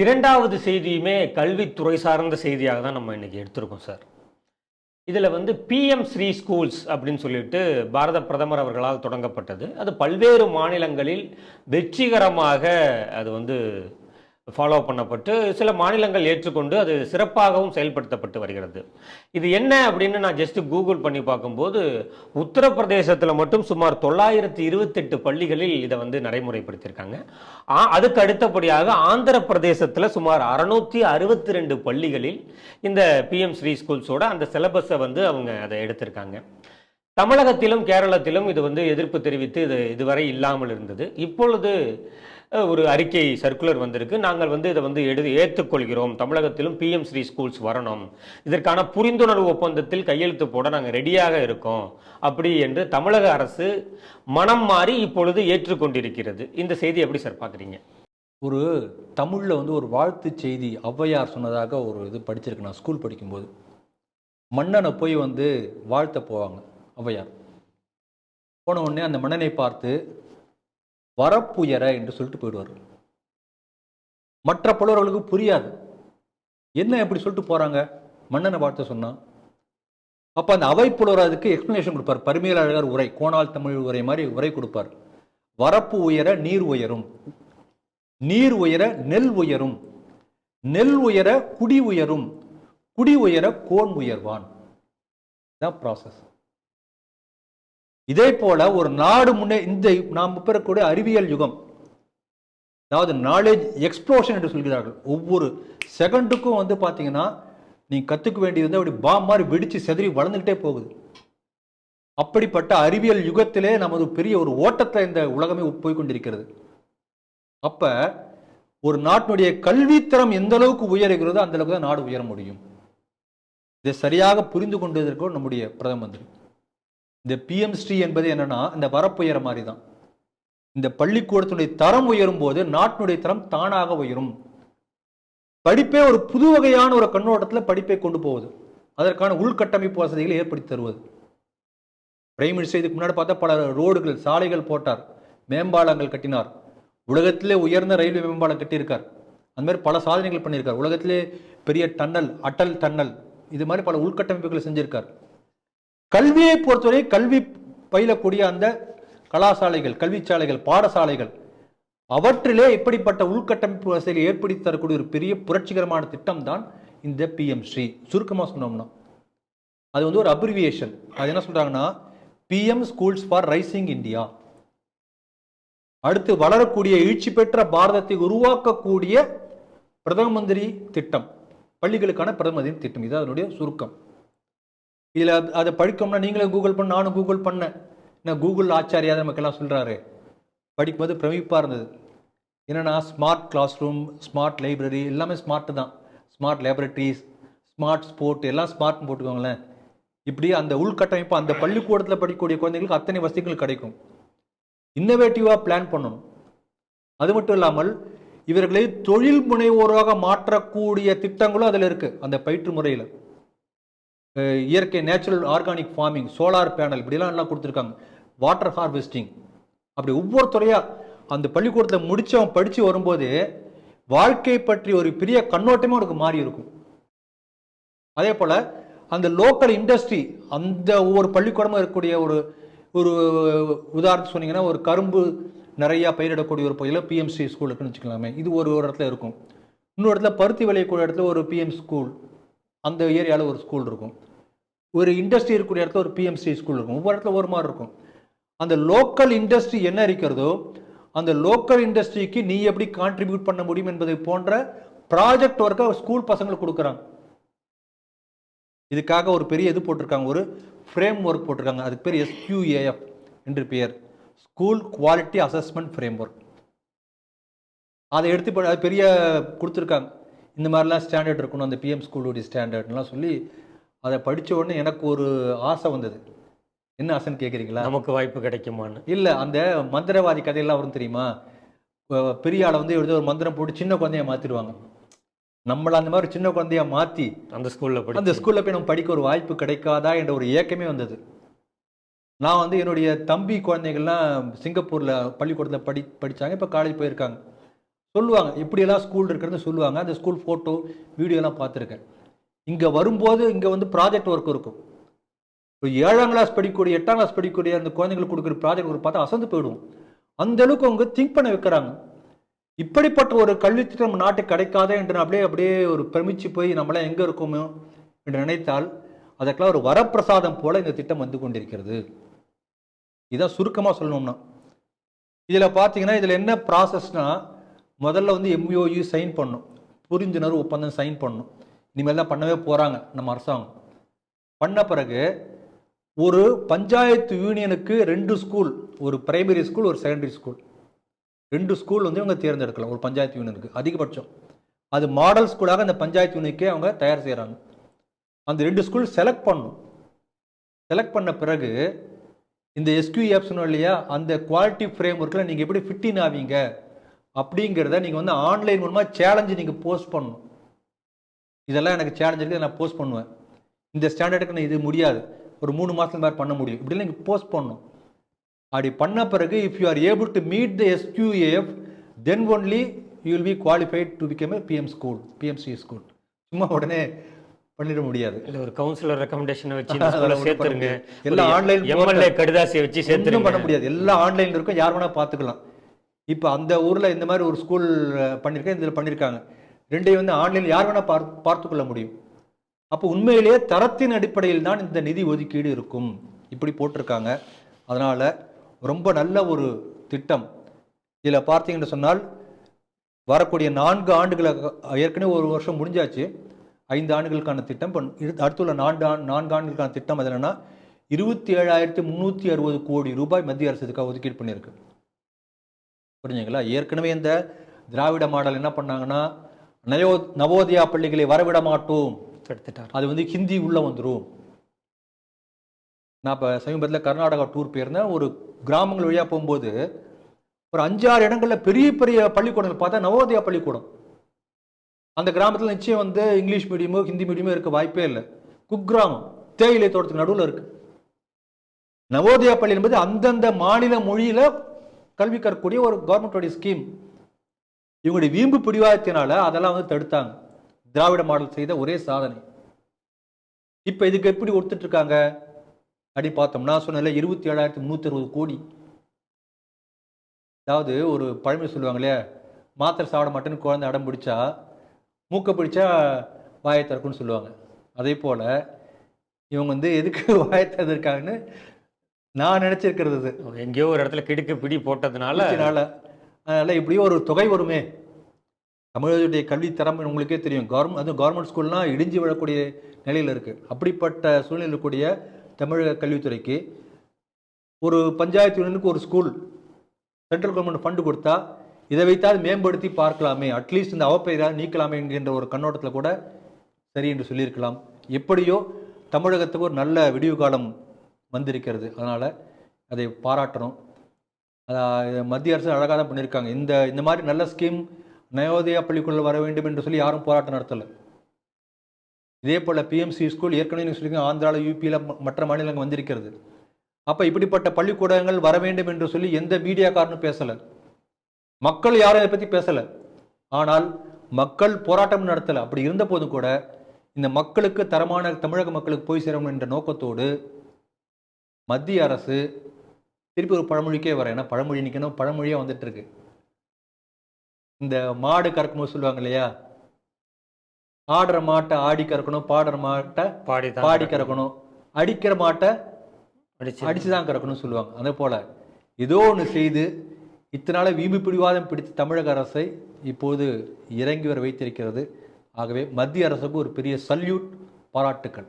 இரண்டாவது செய்தியுமே கல்வித்துறை சார்ந்த செய்தியாக தான் நம்ம இன்றைக்கி எடுத்திருக்கோம் சார். இதில் வந்து பிஎம் ஸ்ரீ ஸ்கூல்ஸ் அப்படின்னு சொல்லிட்டு பாரத பிரதமர் அவர்களால் தொடங்கப்பட்டது. அது பல்வேறு மாநிலங்களில் வெற்றிகரமாக அது வந்து ஃபாலோ பண்ணப்பட்டு சில மாநிலங்கள் ஏற்றுக்கொண்டு அது சிறப்பாகவும் செயல்படுத்தப்பட்டு வருகிறது. இது என்ன அப்படின்னு நான் ஜஸ்ட் கூகுள் பண்ணி பார்க்கும்போது உத்தரப்பிரதேசத்தில் மட்டும் சுமார் தொள்ளாயிரத்தி இருபத்தெட்டு பள்ளிகளில் இதை வந்து நடைமுறைப்படுத்தியிருக்காங்க. அதுக்கு அடுத்தபடியாக ஆந்திர பிரதேசத்தில் சுமார் அறுநூத்தி அறுபத்தி ரெண்டு பள்ளிகளில் இந்த பிஎம் ஸ்ரீ ஸ்கூல்ஸோட அந்த சிலபஸை வந்து அவங்க அதை எடுத்திருக்காங்க. தமிழகத்திலும் கேரளத்திலும் இது வந்து எதிர்ப்பு தெரிவித்து இது இதுவரை இல்லாமல் இருந்தது. இப்பொழுது ஒரு அறிக்கை சர்க்குலர் வந்திருக்கு. நாங்கள் வந்து இதை வந்து எடு ஏற்றுக்கொள்கிறோம். தமிழகத்திலும் பிஎம் ஸ்ரீ ஸ்கூல்ஸ் வரணும். இதற்கான புரிந்துணர்வு ஒப்பந்தத்தில் கையெழுத்து போட நாங்கள் ரெடியாக இருக்கோம். அப்படி என்று தமிழக அரசு மனம் மாறி இப்பொழுது ஏற்றுக்கொண்டிருக்கிறது. இந்த செய்தி எப்படி சார் பார்க்குறீங்க? ஒரு தமிழில் வந்து ஒரு வாழ்த்து செய்தி ஔவையார் சொன்னதாக ஒரு இது படிச்சிருக்கு. நான் ஸ்கூல் படிக்கும்போது. மன்னனை போய் வந்து வாழ்த்த போவாங்க ஔவையார். போன உடனே அந்த மன்னனை பார்த்து வரப்புயர என்று சொல்லிட்டு போயிடுவார். மற்ற புலவர்களுக்கு புரியாது. என்ன எப்படி சொல்லிட்டு போறாங்க? மன்னனை பார்த்து சொன்னால் அப்போ அந்த அவை புலவர் அதுக்கு எக்ஸ்பிளனேஷன் கொடுப்பார். பரிமையல் அழகர் உரை கோணால் தமிழ் உரை மாதிரி உரை கொடுப்பார். வரப்பு உயர நீர் உயரும். நீர் உயர நெல் உயரும். நெல் உயர குடி உயரும். குடி உயர கோன் உயர்வான். இதான் ப்ராசஸ் இதே போல ஒரு நாடு முன்னே இந்த நாம் பெறக்கூடிய அறிவியல் யுகம் அதாவது நாலேஜ் எக்ஸ்ப்ளோஷன் என்று சொல்கிறார்கள். ஒவ்வொரு செகண்டுக்கும் வந்து பார்த்தீங்கன்னா நீ கற்றுக்க வேண்டியது வந்து அப்படி பாம் மாதிரி வெடிச்சு செதறி வளர்ந்துக்கிட்டே போகுது. அப்படிப்பட்ட அறிவியல் யுகத்திலே நமது பெரிய ஒரு ஓட்டத்தை இந்த உலகமே போய்கொண்டிருக்கிறது அப்போ அப்ப ஒரு நாட்டினுடைய கல்வித்தரம் எந்த அளவுக்கு உயருகிறதோ அந்த அளவுக்கு தான் நாடு உயர முடியும். இதை சரியாக புரிந்து கொண்டதற்கு நம்முடைய பிரதம மந்திரி. இந்த பிஎம் ஸ்ரீ என்பது என்னன்னா இந்த வரப்புயர மாதிரி தான் இந்த பள்ளிக்கூடத்தினுடைய தரம் உயரும் போது நாட்டினுடைய தரம் தானாக உயரும். படிப்பே ஒரு புது வகையான ஒரு கண்ணோட்டத்தில் படிப்பை கொண்டு போகுது. அதற்கான உள்கட்டமைப்பு வசதிகளை ஏற்படுத்தி தருவது. பிரைமரி மினிஸ்டர் இதுக்கு முன்னாடி பார்த்தா பல ரோடுகள் சாலைகள் போட்டார். மேம்பாலங்கள் கட்டினார். உலகத்திலே உயர்ந்த ரயில்வே மேம்பாலம் கட்டியிருக்கார். அந்த மாதிரி பல சாதனைகள் பண்ணியிருக்கார். உலகத்திலே பெரிய டன்னல் அட்டல் டன்னல் இது மாதிரி பல உள்கட்டமைப்புகளை செஞ்சிருக்கார். கல்வியை பொறுத்தவரை கல்வி பயிலக்கூடிய அந்த கலாசாலைகள் கல்விச்சாலைகள் பாடசாலைகள் அவற்றிலே இப்படிப்பட்ட உள்கட்டமைப்பு வசதியை ஏற்படுத்தி தரக்கூடிய ஒரு பெரிய புரட்சிகரமான திட்டம் தான் இந்த பிஎம் ஸ்ரீ சுருக்கமாக சொன்னோம்னா அது வந்து ஒரு அப்ரிவியேஷன் அது என்ன சொல்றாங்கன்னா PM schools for rising India அடுத்து வளரக்கூடிய எழுச்சி பெற்ற பாரதத்தை உருவாக்கக்கூடிய பிரதம மந்திரி திட்டம் பள்ளிகளுக்கான பிரதம மந்திரி திட்டம். இது அதனுடைய சுருக்கம். இதில் அதை படிக்கணும்னா நீங்களே கூகுள் பண்ண நானும் கூகுள் பண்ணேன். என்ன கூகுள் ஆச்சாரியா தான் நமக்கெல்லாம் சொல்கிறாரு படிக்கும்போது பிரமிப்பாக இருந்தது. என்னென்னா smart class room smart library எல்லாமே ஸ்மார்ட் தான். ஸ்மார்ட் லேபரட்டரிஸ் ஸ்மார்ட் ஸ்போர்ட் எல்லாம் ஸ்மார்ட்னு போட்டுக்கோங்களேன். இப்படி அந்த உள்கட்டமைப்பு அந்த பள்ளிக்கூடத்தில் படிக்கக்கூடிய குழந்தைகளுக்கு அத்தனை வசதிகள் கிடைக்கும். இன்னோவேட்டிவாக பிளான் பண்ணணும். அது மட்டும் இல்லாமல் இவர்களை தொழில் முனைவோராக மாற்றக்கூடிய திட்டங்களும் அதில் இருக்குது அந்த பயிற்று முறையில். இயற்கை natural organic farming solar panel இப்படிலாம் எல்லாம் கொடுத்துருக்காங்க. வாட்டர் ஹார்வெஸ்டிங் அப்படி ஒவ்வொரு துறையாக அந்த பள்ளிக்கூடத்தில் முடித்து அவன் படித்து வரும்போது வாழ்க்கை பற்றி ஒரு பெரிய கண்ணோட்டமே அவனுக்கு மாறி இருக்கும். அதே போல் அந்த லோக்கல் இண்டஸ்ட்ரி அந்த ஒவ்வொரு பள்ளிக்கூடமும் இருக்கக்கூடிய ஒரு ஒரு உதாரணத்துக்கு சொன்னீங்கன்னா ஒரு கரும்பு நிறையா பயிரிடக்கூடிய ஒரு பகுதியில் பிஎம்சி ஸ்கூல் இருக்குன்னு வச்சுக்கலாமே. இது ஒரு ஒரு இடத்துல இருக்கும். இன்னொரு இடத்துல பருத்தி விளையக்கூடிய இடத்துல ஒரு பிஎம் ஸ்கூல் அந்த ஏரியாவில் ஒரு ஸ்கூல் இருக்கும். ஒரு இண்டஸ்ட்ரி இருக்கக்கூடிய இடத்துல ஒரு பிஎம்சி ஸ்கூல் இருக்கும். ஒவ்வொரு இடத்துல ஒரு மாதிரி இருக்கும். அந்த லோக்கல் இண்டஸ்ட்ரி என்ன இருக்கிறதோ அந்த லோக்கல் இண்டஸ்ட்ரிக்கு நீ எப்படி கான்ட்ரிபியூட் பண்ண முடியும் என்பதை போன்ற ப்ராஜெக்ட் ஒர்க்கை ஸ்கூல் பசங்களுக்கு கொடுக்குறாங்க. இதுக்காக ஒரு பெரிய இது போட்டிருக்காங்க. ஒரு ஃப்ரேம் ஒர்க் போட்டிருக்காங்க. அதுக்கு பேர் எஸ்கியூஏஎஃப் என்று பெயர். School quality assessment framework அதை எடுத்து அது பெரிய கொடுத்துருக்காங்க. இந்த மாதிரிலாம் ஸ்டாண்டர்ட் இருக்கணும் அந்த பிஎம் ஸ்கூலுடைய ஸ்டாண்டர்ட்லாம் சொல்லி அதை படிச்ச உடனே எனக்கு ஒரு ஆசை வந்தது. என்ன ஆசைன்னு கேட்குறீங்களா நமக்கு வாய்ப்பு கிடைக்குமான்னு. இல்லை அந்த மந்திரவாதி கதையெல்லாம் வரும் தெரியுமா? பெரிய ஆளை வந்து எடுத்து ஒரு மந்திரம் போட்டு சின்ன குழந்தைய மாற்றிடுவாங்க நம்மள அந்த மாதிரி சின்ன குழந்தைய மாற்றி அந்த ஸ்கூல்ல படி அந்த ஸ்கூல்ல போய் நம்ம படிக்க ஒரு வாய்ப்பு கிடைக்காதா என்ற ஒரு ஏக்கமே வந்தது. நான் வந்து என்னுடைய தம்பி குழந்தைகள்லாம் சிங்கப்பூர்ல பள்ளிக்கூடத்தில் படி படிச்சாங்க இப்போ காலேஜ் போயிருக்காங்க. சொல்லுவாங்க. இப்படியெல்லாம் ஸ்கூல் இருக்கிறது சொல்லுவாங்க. அந்த ஸ்கூல் ஃபோட்டோ வீடியோலாம் பார்த்துருக்கேன். இங்கே வரும்போது இங்கே வந்து ப்ராஜெக்ட் ஒர்க் இருக்கும். இப்போ ஏழாம் கிளாஸ் படிக்கக்கூடிய எட்டாம் கிளாஸ் படிக்கக்கூடிய அந்த குழந்தைங்களுக்கு கொடுக்குற ப்ராஜெக்ட் ஒர்க் பார்த்தா அசந்து போயிடுவோம். அந்த அளவுக்கு அவங்க திங்க் பண்ண வைக்கிறாங்க. இப்படிப்பட்ட ஒரு கல்வி திட்டம் நம்ம நாட்டுக்கு கிடைக்காதே என்று அப்படியே அப்படியே ஒரு பிரமிச்சு போய் நம்மளாம் எங்கே இருக்கோமோ என்று நினைத்தால் அதற்கெல்லாம் ஒரு வரப்பிரசாதம் போல இந்த திட்டம் வந்து கொண்டிருக்கிறது. இதான் சுருக்கமாக சொல்லணும்னா இதில் பார்த்தீங்கன்னா இதில் என்ன ப்ராசஸ்னா முதல்ல வந்து எம்ஓயு சைன் பண்ணும். புரிந்துணர்வு ஒப்பந்தம் சைன் பண்ணும். இனிமேல் தான் பண்ணவே போகிறாங்க நம்ம அரசாங்கம். பண்ண பிறகு ஒரு பஞ்சாயத்து யூனியனுக்கு ரெண்டு ஸ்கூல் ஒரு பிரைமரி ஸ்கூல் ஒரு செகண்டரி ஸ்கூல் ரெண்டு ஸ்கூல் வந்து இவங்க தேர்ந்தெடுக்கலாம் ஒரு பஞ்சாயத்து யூனியனுக்கு அதிகபட்சம். அது மாடல் ஸ்கூலாக அந்த பஞ்சாயத்து யூனியனுக்கே அவங்க தயார் செய்கிறாங்க அந்த ரெண்டு ஸ்கூல் செலக்ட் பண்ணும். செலக்ட் பண்ண பிறகு இந்த எஸ்கியூ சொன்னோம் இல்லையா அந்த குவாலிட்டி ஃப்ரேம் ஒர்க்கில் நீங்கள் எப்படி ஃபிட்டின் ஆவீங்க? அப்படிங்கிறத நீங்கள் வந்து ஆன்லைன் மூலமாக சேலஞ்சு நீங்கள் போஸ்ட் பண்ணணும். இதெல்லாம் எனக்கு சேலஞ்ச் இருக்குது நான் போஸ்ட் பண்ணுவேன். இந்த ஸ்டாண்டர்டுக்கு நான் இது முடியாது. ஒரு மூணு மாதத்துல மாதிரி பண்ண முடியும். இப்படிலாம் நீங்கள் போஸ்ட் பண்ணணும். அப்படி பண்ண பிறகு if you are able to meet the SQAF then only you will be qualified to become a PM school PMC school சும்மா உடனே பண்ணிட முடியாது. இல்ல ஒரு கவுன்சிலர் ரெக்கமெண்டேஷனை வச்சு சேர்த்துருங்க. எல்லாம் online எம்எல்ஏ கடிதாசியை வச்சு சேர்த்துருங்க பண்ண முடியாது. எல்லாம் ஆன்லைன்ல இருக்கும் யார் வேணா பார்த்துக்கலாம். இப்போ அந்த ஊரில் இந்த மாதிரி ஒரு ஸ்கூல் பண்ணியிருக்கேன் இதில் பண்ணியிருக்காங்க ரெண்டையும் வந்து ஆன்லைனில் யார் வேணால் பார்த்து பார்த்து கொள்ள முடியும். அப்போ உண்மையிலேயே தரத்தின் அடிப்படையில் தான் இந்த நிதி ஒதுக்கீடு இருக்கும். இப்படி போட்டிருக்காங்க. அதனால் ரொம்ப நல்ல ஒரு திட்டம். இதில் பார்த்தீங்கன்னு சொன்னால் வரக்கூடிய நான்கு ஆண்டுகளை ஏற்கனவே ஒரு வருஷம் முடிஞ்சாச்சு. ஐந்து ஆண்டுகளுக்கான திட்டம். இப்போ இரு- அடுத்துள்ள நான்கு ஆண்டு நான்கு ஆண்டுகளுக்கான திட்டம் அது என்னென்னா இருபத்தி ஏழாயிரத்தி முந்நூற்றி அறுபது கோடி ரூபாய் மத்திய அரசு இதுக்காக ஒதுக்கீடு பண்ணியிருக்கு. புரிஞ்சுங்களா? ஏற்கனவே இந்த திராவிட மாடல் என்ன பண்ணாங்கன்னா நயோ நவோதயா பள்ளிகளை வரவிட மாட்டோம் எடுத்துட்டார் அது வந்து ஹிந்தி உள்ள வந்துடும் நான் இப்போ சமீபத்தில் கர்நாடகா டூர் போயிருந்தேன். ஒரு கிராமங்கள் வழியாக போகும்போது ஒரு அஞ்சாறு இடங்கள்ல பெரிய பெரிய பள்ளிக்கூடங்கள் பார்த்தா நவோதயா பள்ளிக்கூடம். அந்த கிராமத்தில் நிச்சயம் வந்து இங்கிலீஷ் மீடியமோ ஹிந்தி மீடியமோ இருக்க வாய்ப்பே இல்லை. குக்கிராமம் தேயிலை தோட்டத்துக்கு நடுவில் இருக்கு. நவோதயா பள்ளி என்பது அந்தந்த மாநில மொழியில கல்வி கற்கக்கூடிய ஒரு கவர்மெண்ட்டோடைய ஸ்கீம் இவங்களுடைய வீம்பு பிடிவாதத்தினால அதெல்லாம் வந்து தடுத்தாங்க. திராவிட மாடல் செய்த ஒரே சாதனை. இப்போ இதுக்கு எப்படி ஒத்துட்டு இருக்காங்க அப்படி பார்த்தோம்னா சொன்னதில்ல இருபத்தி ஏழாயிரத்தி முந்நூற்றி அறுபது கோடி. அதாவது ஒரு பழமொழி சொல்லுவாங்களே மாத்திரை சாப்பிட மாட்டேன்னு குழந்தை அடம் பிடிச்சா மூக்க பிடிச்சா வாயை திறக்கும்னு சொல்லுவாங்க. அதே போல இவங்க வந்து எதுக்கு வாயை திறந்துருக்காங்கன்னு நான் நினைச்சிருக்கிறது. எங்கேயோ ஒரு இடத்துல கிடுக்கு பிடி போட்டதுனால அதனால அதனால இப்படியே ஒரு தொகை வருமே. தமிழகத்துடைய கல்வி தரம் உங்களுக்கே தெரியும். கவர்மெண்ட் அதுவும் கவர்மெண்ட் ஸ்கூல்லாம் இடிஞ்சு விழக்கூடிய நிலையில் இருக்கு. அப்படிப்பட்ட சூழ்நிலை இருக்கக்கூடிய தமிழக கல்வித்துறைக்கு ஒரு பஞ்சாயத்து யூனியனுக்கு ஒரு ஸ்கூல் சென்ட்ரல் கவர்மெண்ட் ஃபண்டு கொடுத்தா இதை வைத்தால் மேம்படுத்தி பார்க்கலாமே. அட்லீஸ்ட் இந்த அவப்பெயரை நீக்கலாமே என்கின்ற ஒரு கண்ணோட்டத்தில் கூட சரி என்று சொல்லியிருக்கலாம். எப்படியோ தமிழகத்துக்கு ஒரு நல்ல விடிவு காலம் வந்திருக்கிறது. அதனால் அதை பாராட்டணும். இது மத்திய அரசு அழகாக தான் பண்ணியிருக்காங்க. இந்த இந்த மாதிரி நல்ல ஸ்கீம் நயோதயா பள்ளிக்குள்ள வர வேண்டும் என்று சொல்லி யாரும் போராட்டம் நடத்தலை. இதே போல் பிஎம்சி ஸ்கூல் ஏற்கனவே நீங்கள் ஆந்திராவில் யூபியில் மற்ற மாநிலங்கள் வந்திருக்கிறது. அப்போ இப்படிப்பட்ட பள்ளிக்கூடங்கள் வர வேண்டும் என்று சொல்லி எந்த மீடியாக்காரனும் பேசலை. மக்கள் யாரும் இதை பற்றி பேசலை. ஆனால் மக்கள் போராட்டம் நடத்தலை. அப்படி இருந்த போதும் கூட இந்த மக்களுக்கு தரமான தமிழக மக்களுக்கு போய் சேரணும் என்ற நோக்கத்தோடு மத்திய அரசு திருப்பி ஒரு பழமொழிக்கே வரேன். ஏன்னா பழமொழி நிற்கணும் பழமொழியாக வந்துட்டு இருக்கு இந்த மாடு கறக்கும்போது சொல்லுவாங்க இல்லையா? ஆடுற மாட்டை ஆடி கறக்கணும் பாடுற மாட்டை பாடி பாடி கறக்கணும். அடிக்கிற மாட்டை அடிச்சு. அடிச்சு தான் கறக்கணும்னு சொல்லுவாங்க. அதே போல ஏதோ ஒன்று செய்து இத்தனால வீம்பு பிடிவாதம் பிடித்த தமிழக அரசை இப்போது இறங்கி வர வைத்திருக்கிறது. ஆகவே மத்திய அரசுக்கு ஒரு பெரிய சல்யூட் பாராட்டுக்கள்.